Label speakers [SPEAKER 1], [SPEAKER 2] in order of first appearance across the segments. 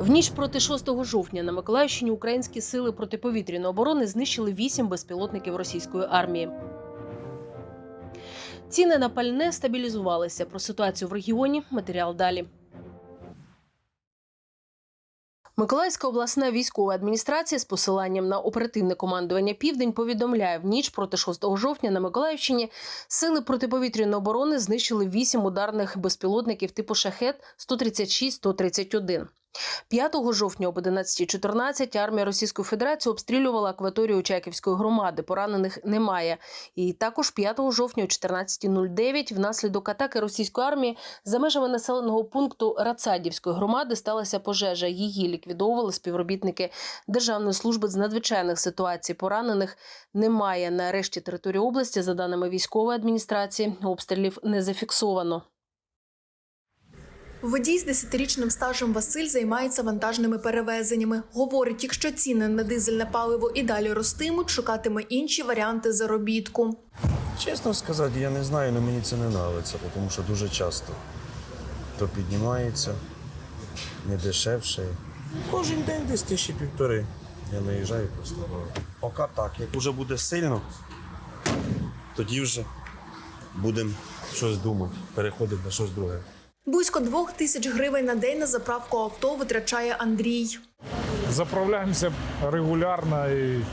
[SPEAKER 1] В ніч проти 6 жовтня на Миколаївщині українські сили протиповітряної оборони знищили 8 безпілотників російської армії. Ціни на пальне стабілізувалися. Про ситуацію в регіоні матеріал далі. Миколаївська обласна військова адміністрація з посиланням на оперативне командування Південь повідомляє в ніч проти 6 жовтня на Миколаївщині сили протиповітряної оборони знищили 8 ударних безпілотників типу шахет 136-131. 5 жовтня об 11.14 армія Російської Федерації обстрілювала акваторію Чайківської громади. Поранених немає. І також 5 жовтня о 14.09 внаслідок атаки російської армії за межами населеного пункту Рацадівської громади сталася пожежа. Її ліквідовували співробітники Державної служби з надзвичайних ситуацій. Поранених немає. На решті території області, за даними військової адміністрації, обстрілів не зафіксовано.
[SPEAKER 2] Водій з 10-річним стажем Василь займається вантажними перевезеннями. Говорить, якщо ціни на дизельне паливо і далі ростимуть, шукатиме інші варіанти заробітку.
[SPEAKER 3] Чесно сказати, я не знаю, але мені це не подобається, тому що дуже часто то піднімається, не дешевше. Кожен день десь тисячі півтори. Я наїжджаю просто. Поки так. Як вже буде сильно, тоді вже будемо щось думати, переходити на щось друге.
[SPEAKER 2] Близько двох тисяч гривень на день на заправку авто витрачає Андрій.
[SPEAKER 4] Заправляемся регулярно и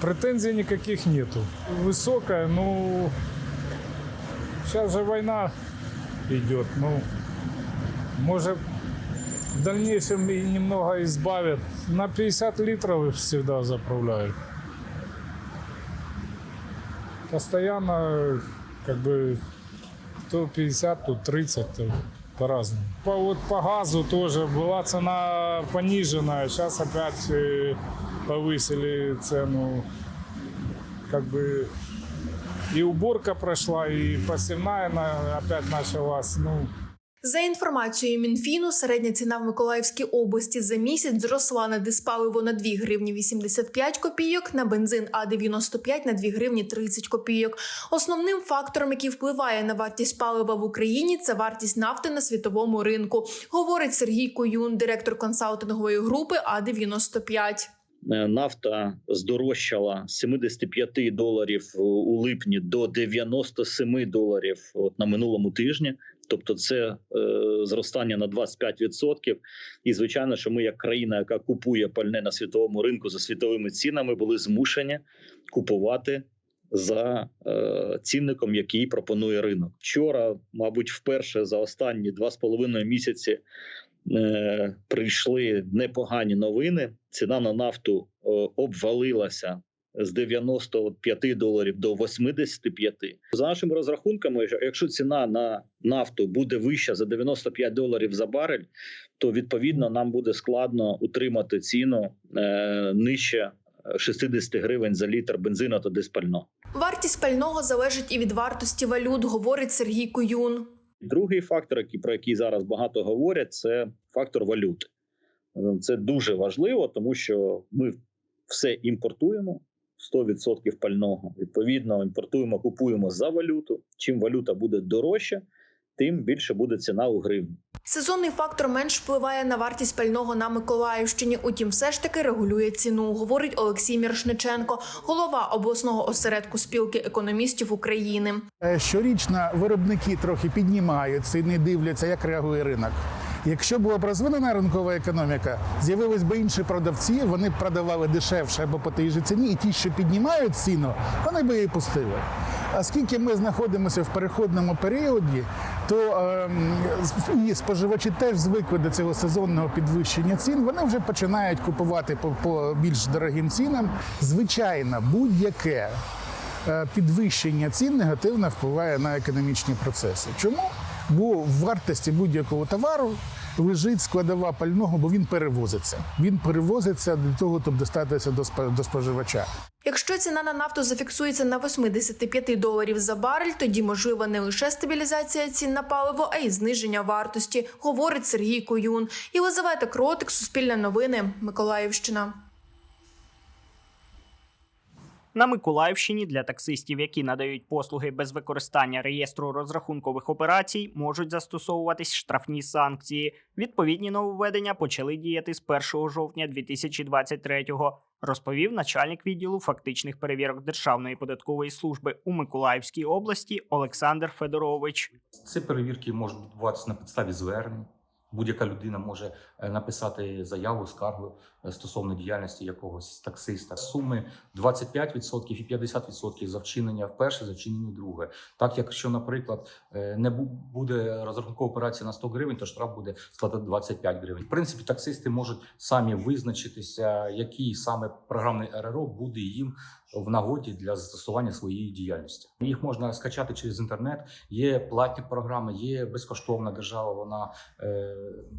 [SPEAKER 4] претензий никаких нету. Высокая, ну, сейчас же война идет, ну, может, в дальнейшем и немного избавят. На 50 литров всегда заправляю. Постоянно, как бы, то 50, то 30, то по-разному. По, вот по газу тоже была цена пониженная, сейчас опять э, повысили цену. Как бы и уборка прошла, и посевная на- опять началась. Ну,
[SPEAKER 2] за інформацією Мінфіну, середня ціна в Миколаївській області за місяць зросла на диспаливо на 2 гривні 85 копійок, на бензин А95 на 2 гривні 30 копійок. Основним фактором, який впливає на вартість палива в Україні, це вартість нафти на світовому ринку, говорить Сергій Коюн, директор консалтингової групи А95.
[SPEAKER 5] Е, Нафта здорожчала з 75 доларів у липні до 97 доларів от на минулому тижні. Тобто, це е, зростання на 25%. І звичайно, що ми, як країна, яка купує пальне на світовому ринку за світовими цінами, були змушені купувати за е, цінником, який пропонує ринок. Вчора, мабуть, вперше за останні два з половиною місяці е, прийшли непогані новини. Ціна на нафту е, обвалилася з 95 доларів до 85. За нашими розрахунками, що якщо ціна на нафту буде вища за 95 доларів за барель, то відповідно нам буде складно утримати ціну е, нижче 60 гривень за літр бензину та диспального.
[SPEAKER 2] Вартість пального залежить і від вартості валют, говорить Сергій Коюн.
[SPEAKER 5] Другий фактор, який про який зараз багато говорять, це фактор валюти. Це дуже важливо, тому що ми все імпортуємо 100% пального. Відповідно, імпортуємо, купуємо за валюту. Чим валюта буде дорожча, тим більше буде ціна у гривні.
[SPEAKER 2] Сезонний фактор менш впливає на вартість пального на Миколаївщині. Утім, все ж таки регулює ціну, говорить Олексій Міршниченко, голова обласного осередку спілки економістів України.
[SPEAKER 6] Е, Щорічно виробники трохи піднімають ціни, дивляться, як реагує ринок. Якщо була б розвинена ринкова економіка, з'явились би інші продавці, вони б продавали дешевше або по тій же ціні, і ті, що піднімають ціну, вони би її пустили. Оскільки ми знаходимося в переходному періоді, то ем, і споживачі теж звикли до цього сезонного підвищення цін. Вони вже починають купувати по, по більш дорогим цінам. Звичайно, будь-яке е, підвищення цін негативно впливає на економічні процеси. Чому? Бо в вартості будь-якого товару лежить складова пального, бо він перевозиться. Він перевозиться для того, щоб достатися до спо- споживача.
[SPEAKER 2] Якщо ціна на нафту зафіксується на 85 доларів за барель, тоді можлива не лише стабілізація цін на паливо, а й зниження вартості, говорить Сергій Коюн. Єлизавета Кротик, Суспільне новини, Миколаївщина.
[SPEAKER 7] На Миколаївщині для таксистів, які надають послуги без використання реєстру розрахункових операцій, можуть застосовуватись штрафні санкції. Відповідні нововведення почали діяти з 1 жовтня 2023-го, розповів начальник відділу фактичних перевірок Державної податкової служби у Миколаївській області Олександр Федорович.
[SPEAKER 8] Ці перевірки можуть відбуватися на підставі звернень. Будь-яка людина може е, написати заяву, скаргу е, стосовно діяльності якогось таксиста. Суми 25% і 50% за вчинення вперше, за вчинення друге. Так, якщо, наприклад, е, не буде розрахункова операція на 100 гривень, то штраф буде складати 25 гривень. В принципі, таксисти можуть самі визначитися, який саме програмний РРО буде їм в нагоді для застосування своєї діяльності. Їх можна скачати через інтернет. Є платні програми, є безкоштовна держава. Вона е,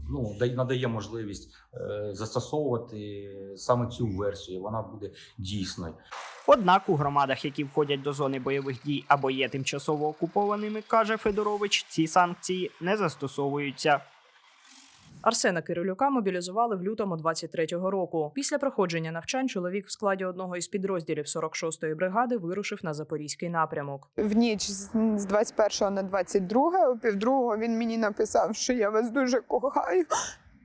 [SPEAKER 8] ну дає- надає можливість е, застосовувати саме цю версію. Вона буде дійсною.
[SPEAKER 7] Однак у громадах, які входять до зони бойових дій або є тимчасово окупованими, каже Федорович, ці санкції не застосовуються.
[SPEAKER 9] Арсена Кирилюка мобілізували в лютому 23-го року. Після проходження навчань чоловік в складі одного із підрозділів 46-ї бригади вирушив на запорізький напрямок.
[SPEAKER 10] В ніч з з 21 на 22, о півдругого він мені написав, що я вас дуже кохаю.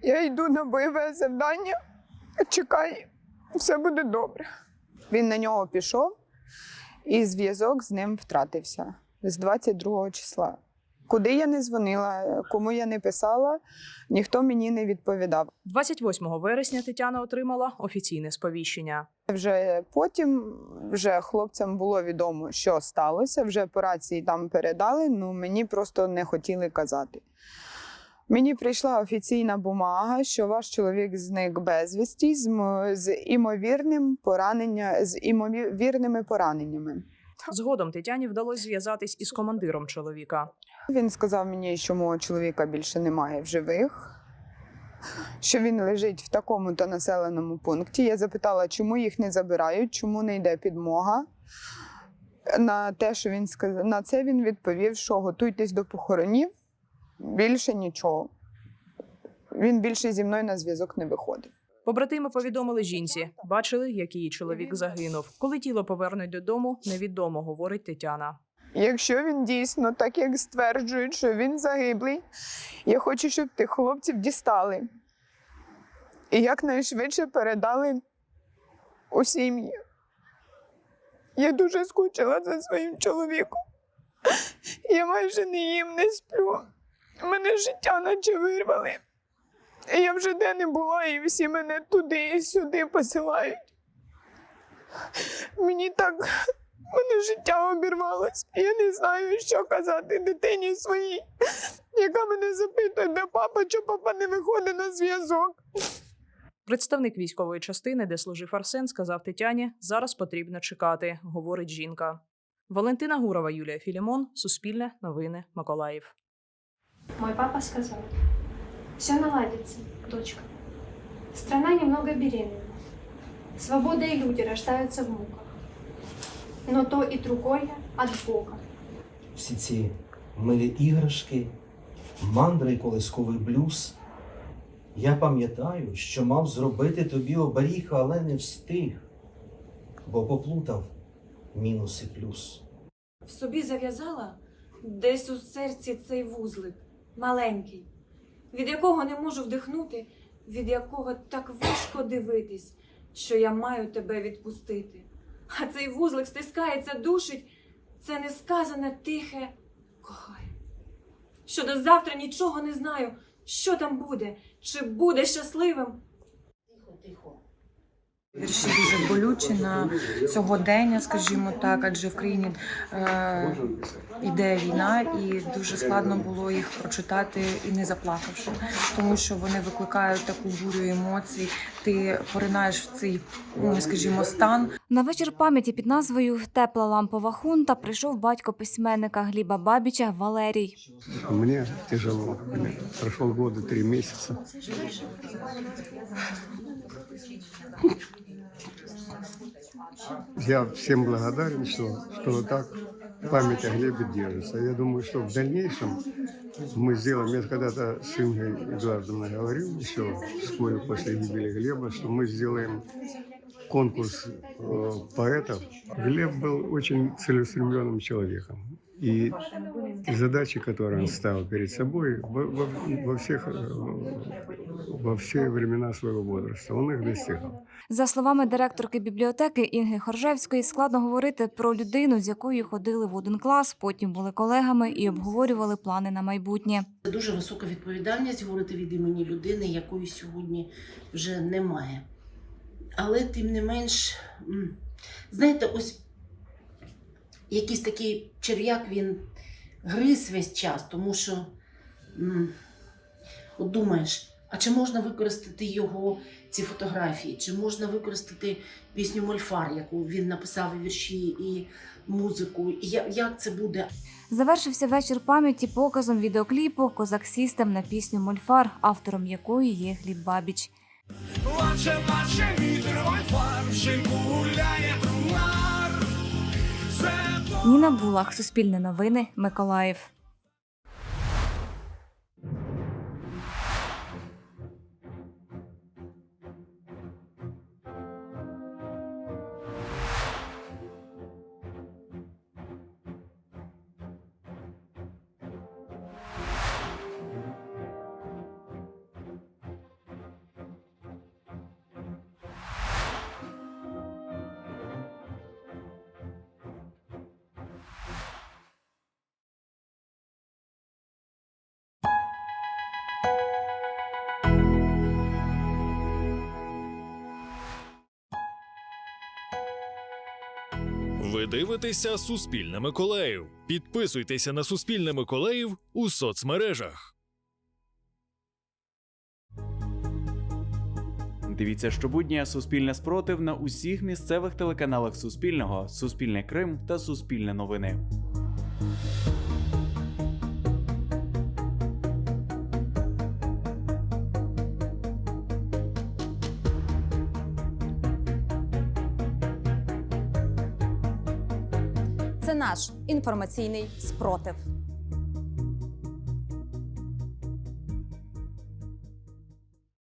[SPEAKER 10] Я йду на бойове завдання. Чекай, все буде добре. Він на нього пішов, і зв'язок з ним втратився з 22 числа. Куди я не дзвонила, кому я не писала, ніхто мені не відповідав.
[SPEAKER 9] 28 вересня Тетяна отримала офіційне сповіщення.
[SPEAKER 10] Вже потім вже хлопцям було відомо, що сталося. Вже по рації там передали. Ну мені просто не хотіли казати. Мені прийшла офіційна бумага, що ваш чоловік зник безвісті з, з імовірним поранення, з імовірними пораненнями.
[SPEAKER 9] Згодом Тетяні вдалося зв'язатись із командиром чоловіка.
[SPEAKER 10] Він сказав мені, що мого чоловіка більше немає в живих, що він лежить в такому-то населеному пункті. Я запитала, чому їх не забирають, чому не йде підмога. На те, що він сказав, на це він відповів, що готуйтесь до похоронів, більше нічого. Він більше зі мною на зв'язок не виходив.
[SPEAKER 9] Побратими повідомили жінці, бачили, як її чоловік загинув. Коли тіло повернуть додому, невідомо, говорить Тетяна.
[SPEAKER 10] Якщо він дійсно, так як стверджують, що він загиблий, я хочу, щоб тих хлопців дістали. І якнайшвидше передали у сім'ї. Я дуже скучила за своїм чоловіком. Я майже не їм, не сплю. Мене життя наче вирвали. Я вже де не була, і всі мене туди і сюди посилають. Мені так мене життя обірвалось. Я не знаю, що казати дитині своїй, яка мене запитує, де папа, що папа не виходить на зв'язок.
[SPEAKER 9] Представник військової частини, де служив Арсен, сказав Тетяні: зараз потрібно чекати, говорить жінка. Валентина Гурова, Юлія Філімон, Суспільне, Новини, Миколаїв.
[SPEAKER 11] Мой папа сказал, все наладится, дочка. Страна немного беременна. Свобода и люди рождаются в муках. Но то и другое от Бога.
[SPEAKER 12] всі ці милі іграшки, мандри і колисковий блюз. Я пам'ятаю, що мав зробити тобі оберіг, але не встиг, бо поплутав мінус і плюс.
[SPEAKER 13] В собі зав'язала десь у серці цей вузлик, маленький, від якого не можу вдихнути, від якого так важко дивитись, що я маю тебе відпустити. А цей вузлик стискається, душить, це несказане тихе кохаю. Що до завтра нічого не знаю, що там буде, чи буде щасливим,
[SPEAKER 14] Вірші дуже болючі на сьогодення, скажімо так, адже в країні е, йде війна, і дуже складно було їх прочитати і не заплакавши, тому що вони викликають таку бурю емоцій. Ти поринаєш в цей, ну, скажімо, стан.
[SPEAKER 15] На вечір пам'яті під назвою Тепла лампова хунта прийшов батько письменника Гліба Бабіча Валерій.
[SPEAKER 16] Мне тяжело. Прошел года три месяца. Я всем благодарен, что, что вот так память о Глебе держится. Я думаю, что в дальнейшем мы сделаем, я когда-то с Ингой Эдуардовной говорил, еще вскоре после гибели Глеба, что мы сделаем конкурс э, поэтов. Глеб был очень целеустремленным человеком. И задачи, которые он ставил перед собой во, во- во всех, э, во все времена своего возраста, он их достигал.
[SPEAKER 15] За словами директорки бібліотеки Інги Хоржевської, складно говорити про людину, з якою ходили в один клас, потім були колегами і обговорювали плани на майбутнє.
[SPEAKER 17] Це дуже висока відповідальність говорити від імені людини, якої сьогодні вже немає. Але тим не менш, знаєте, ось якийсь такий черв'як він гриз весь час, тому що от думаєш, а чи можна використати його ці фотографії, чи можна використати пісню Мольфар, яку він написав і вірші, і музику, і як це буде?
[SPEAKER 15] Завершився вечір пам'яті показом відеокліпу Козак Сістем на пісню Мольфар, автором якої є Гліб Бабіч.
[SPEAKER 18] Плаче, плаче вітер, фар, гуляє трумар.
[SPEAKER 15] Ніна Булах, Суспільне новини, Миколаїв.
[SPEAKER 19] Ви дивитеся Суспільне Миколаїв. Підписуйтеся на Суспільне Миколаїв у соцмережах.
[SPEAKER 20] Дивіться щобудня Суспільне спротив на усіх місцевих телеканалах Суспільного, Суспільне Крим та Суспільне новини.
[SPEAKER 21] Наш інформаційний спротив.